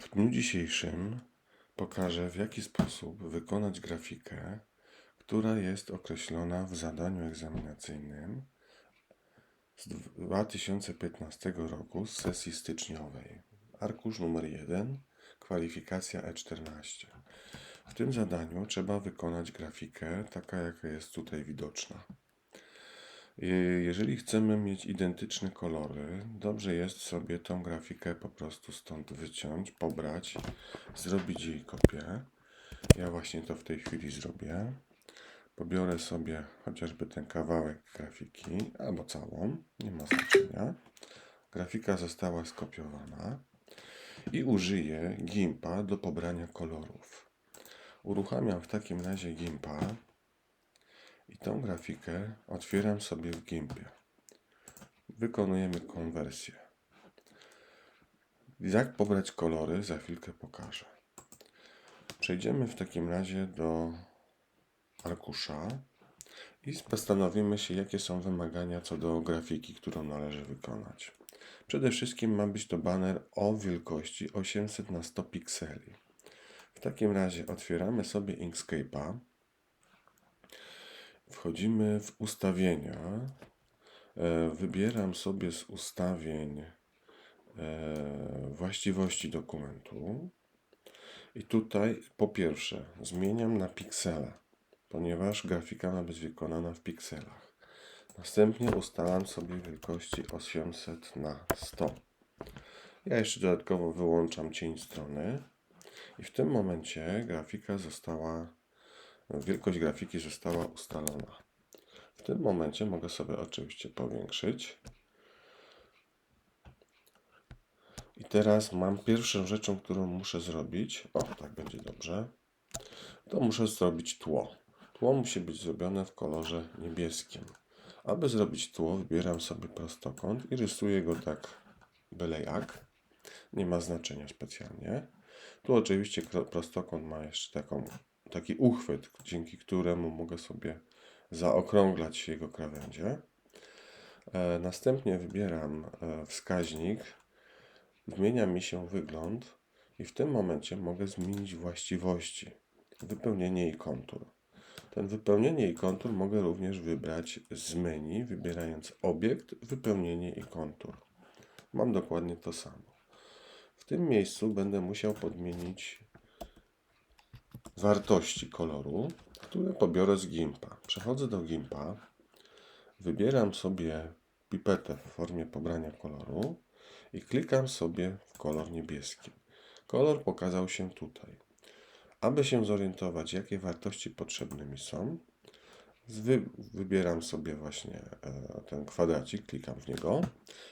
W dniu dzisiejszym pokażę, w jaki sposób wykonać grafikę, która jest określona w zadaniu egzaminacyjnym z 2015 roku z sesji styczniowej. Arkusz numer 1, kwalifikacja E14. W tym zadaniu trzeba wykonać grafikę, taka jaka jest tutaj widoczna. Je- Jeżeli chcemy mieć identyczne kolory, dobrze jest sobie tą grafikę po prostu stąd wyciąć, pobrać, zrobić jej kopię. Ja właśnie to w tej chwili zrobię. Pobiorę sobie chociażby ten kawałek grafiki, albo całą, nie ma znaczenia. Grafika została skopiowana i użyję GIMPa do pobrania kolorów. Uruchamiam w takim razie GIMPa i tą grafikę otwieram sobie w GIMPie. Wykonujemy konwersję. Jak pobrać kolory, za chwilkę pokażę. Przejdziemy w takim razie do arkusza i postanowimy się, jakie są wymagania co do grafiki, którą należy wykonać. Przede wszystkim ma być to baner o wielkości 800 na 100 pikseli. W takim razie otwieramy sobie Inkscape'a. Wchodzimy w ustawienia. E, Wybieram sobie z ustawień e, właściwości dokumentu. I tutaj po pierwsze zmieniam na piksele, ponieważ grafika ma być wykonana w pikselach. Następnie ustalam sobie wielkości 800 na 100. Ja jeszcze dodatkowo wyłączam cień strony i w tym momencie grafika została, wielkość grafiki została ustalona. W tym momencie mogę sobie oczywiście powiększyć. I teraz mam pierwszą rzeczą, którą muszę zrobić. O, tak będzie dobrze. To muszę zrobić tło. Tło musi być zrobione w kolorze niebieskim. Aby zrobić tło, wybieram sobie prostokąt i rysuję go tak byle jak. Nie ma znaczenia specjalnie. Tu oczywiście prostokąt ma jeszcze taką, taki uchwyt, dzięki któremu mogę sobie zaokrąglać jego krawędzie. E, następnie wybieram e, wskaźnik, zmienia mi się wygląd i w tym momencie mogę zmienić właściwości, wypełnienie i kontur. Ten wypełnienie i kontur mogę również wybrać z menu, wybierając obiekt, wypełnienie i kontur. Mam dokładnie to samo. W tym miejscu będę musiał podmienić wartości koloru, które pobiorę z GIMPa. Przechodzę do GIMPa, wybieram sobie pipetę w formie pobrania koloru i klikam sobie w kolor niebieski. Kolor pokazał się tutaj. Aby się zorientować, jakie wartości potrzebne mi są, wy, wybieram sobie właśnie e, ten kwadracik, klikam w niego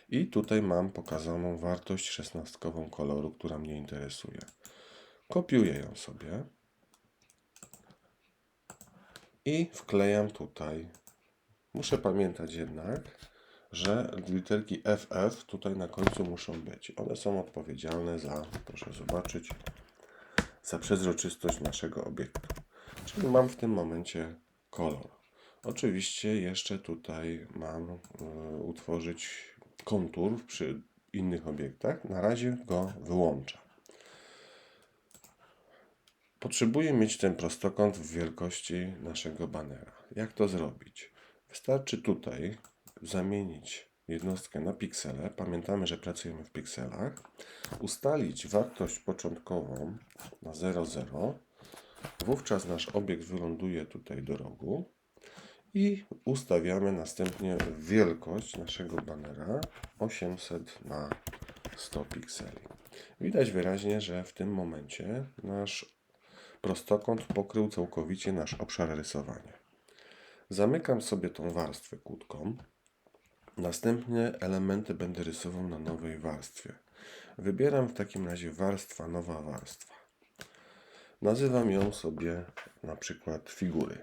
i tutaj mam pokazaną wartość szesnastkową koloru, która mnie interesuje. Kopiuję ją sobie i wklejam tutaj. Muszę pamiętać jednak, że literki FF tutaj na końcu muszą być. One są odpowiedzialne za, proszę zobaczyć, za przezroczystość naszego obiektu. Czyli mam w tym momencie kolor. Oczywiście jeszcze tutaj mam y, utworzyć kontur przy innych obiektach. Na razie go wyłączę. Potrzebuję mieć ten prostokąt w wielkości naszego banera. Jak to zrobić? Wystarczy tutaj zamienić jednostkę na piksele. Pamiętamy, że pracujemy w pikselach. Ustalić wartość początkową na 0,0. Wówczas nasz obiekt wyląduje tutaj do rogu. I ustawiamy następnie wielkość naszego banera 800 na 100 pikseli. Widać wyraźnie, że w tym momencie nasz prostokąt pokrył całkowicie nasz obszar rysowania. Zamykam sobie tą warstwę kłódką. Następnie elementy będę rysował na nowej warstwie. Wybieram w takim razie warstwa, nowa warstwa. Nazywam ją sobie na przykład figury.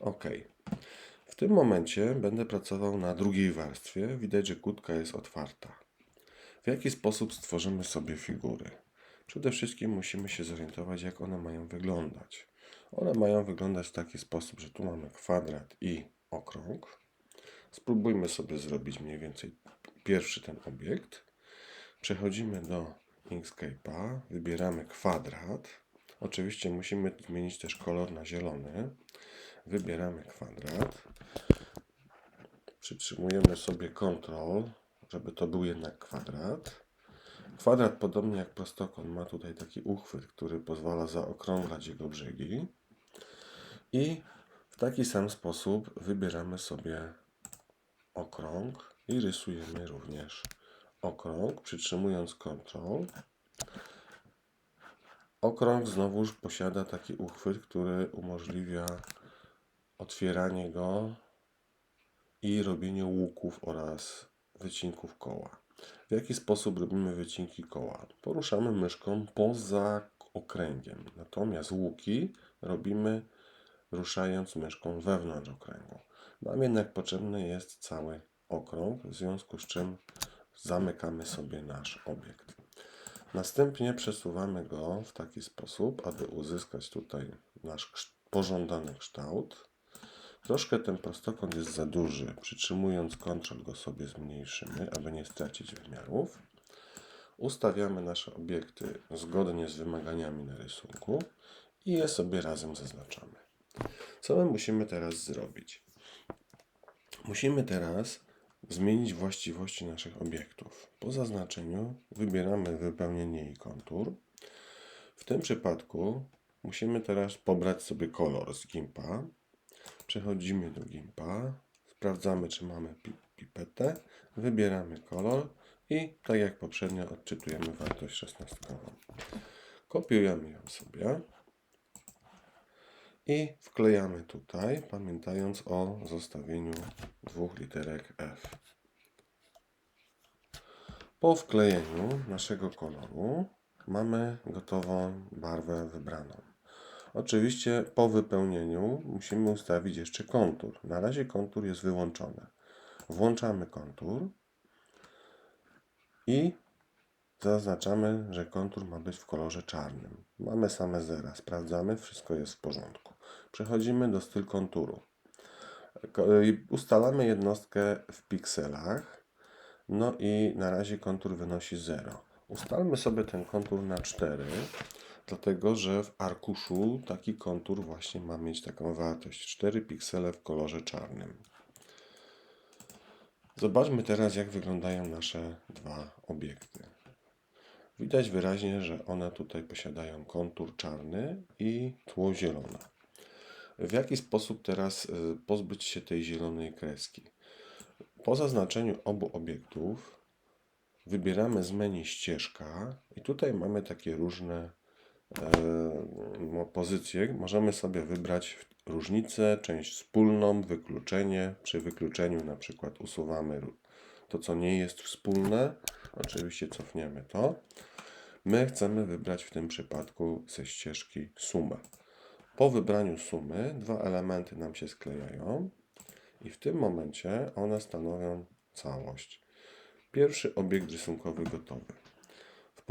OK. W tym momencie będę pracował na drugiej warstwie. Widać, że kłódka jest otwarta. W jaki sposób stworzymy sobie figury? Przede wszystkim musimy się zorientować, jak one mają wyglądać. One mają wyglądać w taki sposób, że tu mamy kwadrat i okrąg. Spróbujmy sobie zrobić mniej więcej pierwszy ten obiekt. Przechodzimy do Inkscape'a, wybieramy kwadrat. Oczywiście musimy zmienić też kolor na zielony. Wybieramy kwadrat. Przytrzymujemy sobie Ctrl, żeby to był jednak kwadrat. Kwadrat, podobnie jak prostokąt, ma tutaj taki uchwyt, który pozwala zaokrąglać jego brzegi. I w taki sam sposób wybieramy sobie okrąg i rysujemy również okrąg, przytrzymując Ctrl. Okrąg znowuż posiada taki uchwyt, który umożliwia otwieranie go i robienie łuków oraz wycinków koła. W jaki sposób robimy wycinki koła? Poruszamy myszką poza okręgiem, natomiast łuki robimy ruszając myszką wewnątrz okręgu. Nam jednak potrzebny jest cały okrąg, w związku z czym zamykamy sobie nasz obiekt. Następnie przesuwamy go w taki sposób, aby uzyskać tutaj nasz pożądany kształt. Troszkę ten prostokąt jest za duży. Przytrzymując Ctrl go sobie zmniejszymy, aby nie stracić wymiarów. Ustawiamy nasze obiekty zgodnie z wymaganiami na rysunku i je sobie razem zaznaczamy. Co my musimy teraz zrobić? Musimy teraz zmienić właściwości naszych obiektów. Po zaznaczeniu wybieramy wypełnienie i kontur. W tym przypadku musimy teraz pobrać sobie kolor z gimpa. Przechodzimy do gimpa, sprawdzamy czy mamy pi- pipetę, wybieramy kolor i tak jak poprzednio odczytujemy wartość 16. Kopiujemy ją sobie i wklejamy tutaj, pamiętając o zostawieniu dwóch literek F. Po wklejeniu naszego koloru mamy gotową barwę wybraną. Oczywiście po wypełnieniu musimy ustawić jeszcze kontur. Na razie kontur jest wyłączony. Włączamy kontur i zaznaczamy, że kontur ma być w kolorze czarnym. Mamy same zera. Sprawdzamy, wszystko jest w porządku. Przechodzimy do styl konturu. Ustalamy jednostkę w pikselach. No i na razie kontur wynosi 0. Ustalmy sobie ten kontur na 4, dlatego że w arkuszu taki kontur właśnie ma mieć taką wartość 4 piksele w kolorze czarnym. Zobaczmy teraz, jak wyglądają nasze dwa obiekty. Widać wyraźnie, że one tutaj posiadają kontur czarny i tło zielone. W jaki sposób teraz y, pozbyć się tej zielonej kreski? Po zaznaczeniu obu obiektów wybieramy z menu ścieżka i tutaj mamy takie różne e, pozycje. Możemy sobie wybrać różnicę, część wspólną, wykluczenie. Przy wykluczeniu na przykład usuwamy to, co nie jest wspólne. Oczywiście cofniemy to. My chcemy wybrać w tym przypadku ze ścieżki sumę. Po wybraniu sumy dwa elementy nam się sklejają i w tym momencie one stanowią całość. Pierwszy obiekt rysunkowy gotowy.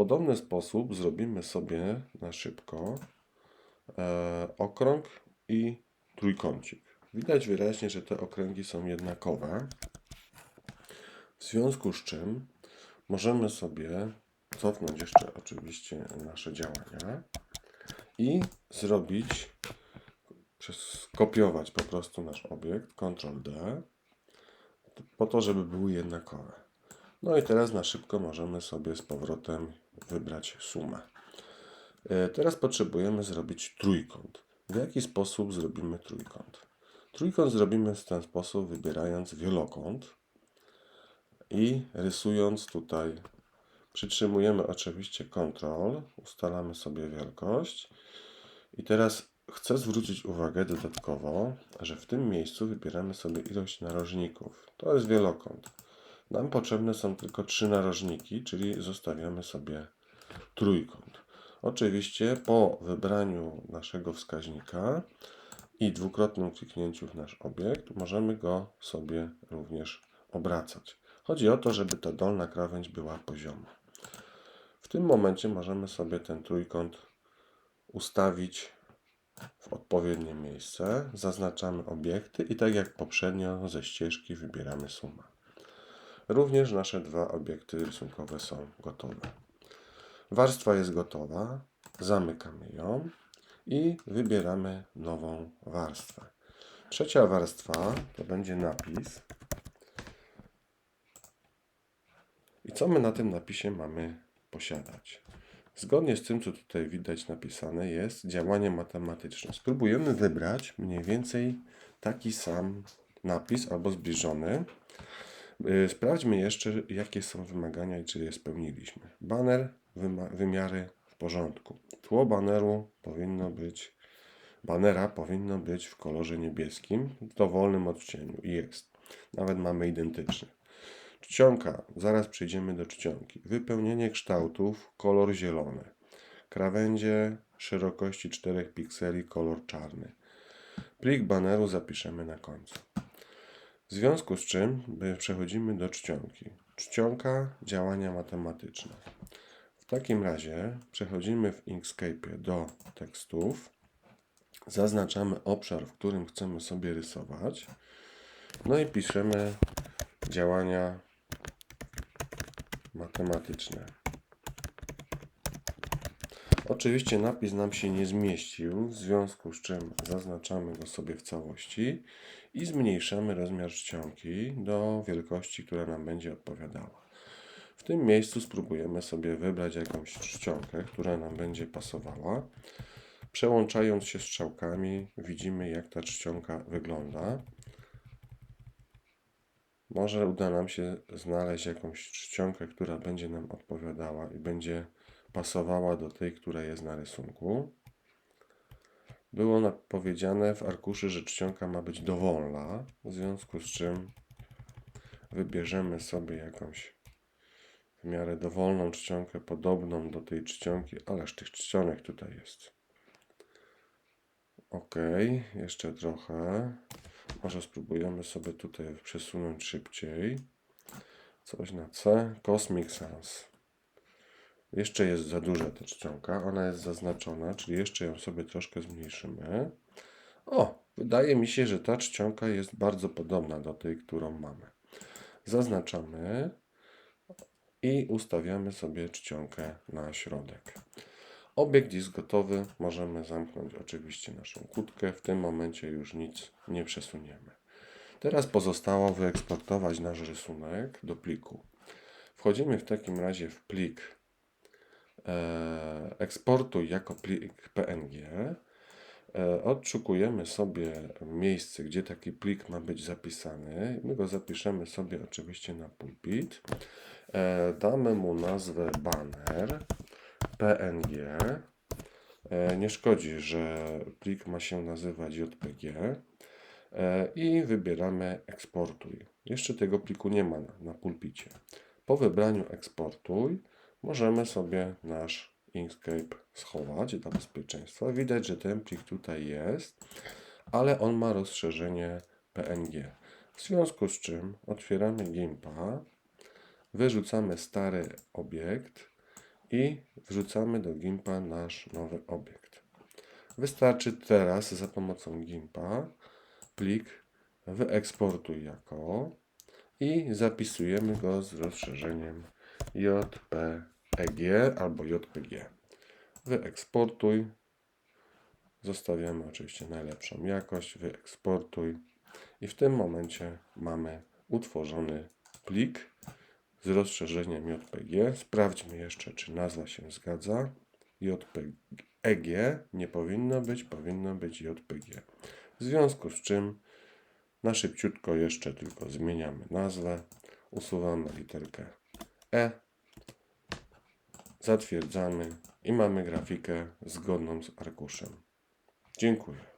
Podobny sposób zrobimy sobie na szybko e, okrąg i trójkącik. Widać wyraźnie, że te okręgi są jednakowe. W związku z czym możemy sobie cofnąć jeszcze oczywiście nasze działania i zrobić, skopiować po prostu nasz obiekt, Ctrl D, po to, żeby były jednakowe. No i teraz na szybko możemy sobie z powrotem wybrać sumę. E, Teraz potrzebujemy zrobić trójkąt. W jaki sposób zrobimy trójkąt? Trójkąt zrobimy w ten sposób, wybierając wielokąt i rysując tutaj, przytrzymujemy oczywiście Ctrl, ustalamy sobie wielkość i teraz chcę zwrócić uwagę dodatkowo, że w tym miejscu wybieramy sobie ilość narożników. To jest wielokąt. Nam potrzebne są tylko trzy narożniki, czyli zostawiamy sobie trójkąt. Oczywiście po wybraniu naszego wskaźnika i dwukrotnym kliknięciu w nasz obiekt możemy go sobie również obracać. Chodzi o to, żeby ta dolna krawędź była pozioma. W tym momencie możemy sobie ten trójkąt ustawić w odpowiednie miejsce. Zaznaczamy obiekty i tak jak poprzednio ze ścieżki wybieramy sumę. Również nasze dwa obiekty rysunkowe są gotowe. Warstwa jest gotowa, zamykamy ją i wybieramy nową warstwę. Trzecia warstwa to będzie napis. I co my na tym napisie mamy posiadać? Zgodnie z tym, co tutaj widać napisane, jest działanie matematyczne. Spróbujemy wybrać mniej więcej taki sam napis albo zbliżony. Yy, Sprawdźmy jeszcze, jakie są wymagania i czy je spełniliśmy. Wyma- wymiary w porządku. Tło baneru powinno być, banera powinno być w kolorze niebieskim, w dowolnym odcieniu i jest. Nawet mamy identyczny. Czcionka, zaraz przejdziemy do czcionki. Wypełnienie kształtów, kolor zielony. Krawędzie szerokości 4 pikseli, kolor czarny. Plik baneru zapiszemy na końcu. W związku z czym przechodzimy do czcionki. Czcionka, działania matematyczne. W takim razie przechodzimy w Inkscape do tekstów. Zaznaczamy obszar, w którym chcemy sobie rysować. No i piszemy działania matematyczne. Oczywiście napis nam się nie zmieścił, w związku z czym zaznaczamy go sobie w całości i zmniejszamy rozmiar czcionki do wielkości, która nam będzie odpowiadała. W tym miejscu spróbujemy sobie wybrać jakąś czcionkę, która nam będzie pasowała. Przełączając się strzałkami widzimy jak ta czcionka wygląda. Może uda nam się znaleźć jakąś czcionkę, która będzie nam odpowiadała i będzie pasowała do tej, która jest na rysunku. Było powiedziane w arkuszy, że czcionka ma być dowolna, w związku z czym wybierzemy sobie jakąś w miarę dowolną czcionkę, podobną do tej czcionki, ależ tych czcionek tutaj jest. Ok, jeszcze trochę. Może spróbujemy sobie tutaj przesunąć szybciej. Coś na C. Cosmic Sans. Jeszcze jest za duża ta czcionka. Ona jest zaznaczona, czyli jeszcze ją sobie troszkę zmniejszymy. O, wydaje mi się, że ta czcionka jest bardzo podobna do tej, którą mamy. Zaznaczamy i ustawiamy sobie czcionkę na środek. Obiekt jest gotowy. Możemy zamknąć oczywiście naszą kłódkę. W tym momencie już nic nie przesuniemy. Teraz pozostało wyeksportować nasz rysunek do pliku. Wchodzimy w takim razie w plik eksportuj jako plik PNG. E, odszukujemy sobie miejsce, gdzie taki plik ma być zapisany. My go zapiszemy sobie oczywiście na pulpit. E, damy mu nazwę banner PNG. E, nie szkodzi, że plik ma się nazywać JPG. E, I wybieramy eksportuj. Jeszcze tego pliku nie ma na, na pulpicie. Po wybraniu eksportuj możemy sobie nasz Inkscape schować dla bezpieczeństwa. Widać, że ten plik tutaj jest, ale on ma rozszerzenie PNG. W związku z czym otwieramy Gimpa, wyrzucamy stary obiekt i wrzucamy do Gimpa nasz nowy obiekt. Wystarczy teraz za pomocą Gimpa plik wyeksportuj jako i zapisujemy go z rozszerzeniem JPEG albo JPG. Wyeksportuj. Zostawiamy oczywiście najlepszą jakość. Wyeksportuj. I w tym momencie mamy utworzony plik z rozszerzeniem JPG. Sprawdźmy jeszcze, czy nazwa się zgadza. JPEG nie powinno być, powinno być JPG. W związku z czym na szybciutko jeszcze tylko zmieniamy nazwę, usuwamy literkę E, zatwierdzamy i mamy grafikę zgodną z arkuszem. Dziękuję.